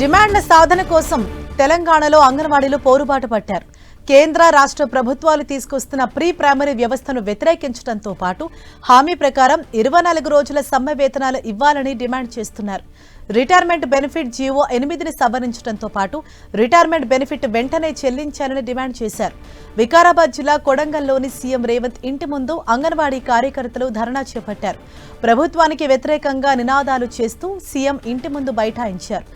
డిమాండ్ల సాధన కోసం తెలంగాణలో అంగన్వాడీలు పోరుబాటు పట్టారు. కేంద్ర రాష్ట్ర ప్రభుత్వాలు తీసుకొస్తున్న ప్రీ ప్రైమరీ వ్యవస్థను వ్యతిరేకించడంతో పాటు హామీ ప్రకారం ఇరవై నాలుగు రోజుల సమ్మె వేతనాలు ఇవ్వాలని డిమాండ్ చేస్తున్నారు. రిటైర్మెంట్ బెనిఫిట్ జీవో ఎనిమిదిని సవరించడంతో పాటు రిటైర్మెంట్ బెనిఫిట్ వెంటనే చెల్లించాలని డిమాండ్ చేశారు. వికారాబాద్ జిల్లా కొడంగల్లోని సీఎం రేవంత్ ఇంటి ముందు అంగన్వాడీ కార్యకర్తలు ధర్నా చేపట్టారు. ప్రభుత్వానికి వ్యతిరేకంగా నినాదాలు చేస్తూ సీఎం ఇంటి ముందు బైఠాయించారు.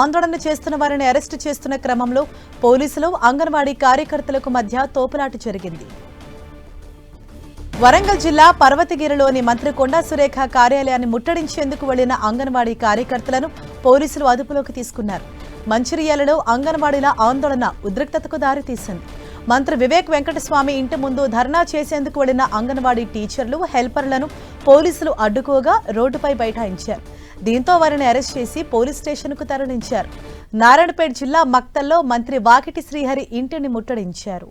ఆందోళన చేస్తున్న వారిని అరెస్టు చేస్తున్న క్రమంలో పోలీసులు అంగన్వాడీ కార్యకర్తలకు మధ్య తోపులాట జరిగింది. వరంగల్ జిల్లా పర్వతగిరిలోని మంత్రి కొండా సురేఖ కార్యాలయాన్ని ముట్టడించేందుకు వెళ్ళిన అంగన్వాడీ కార్యకర్తలను పోలీసులు అదుపులోకి తీసుకున్నారు. మంచిర్యాలలో అంగన్వాడీల ఆందోళన ఉద్రిక్తతకు దారితీసింది. మంత్రి వివేక్ వెంకటస్వామి ఇంటి ముందు ధర్నా చేసేందుకు వెళ్ళిన అంగన్వాడీ టీచర్లు హెల్పర్లను పోలీసులు అడ్డుకోగా రోడ్డుపై బైఠాయించారు. దీంతో వారిని అరెస్ట్ చేసి పోలీస్ స్టేషన్కు తరలించారు. నారాయణపేట జిల్లా మక్తల్లో మంత్రి వాకిటి శ్రీహరి ఇంటిని ముట్టడించారు.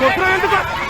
我出来，我去做。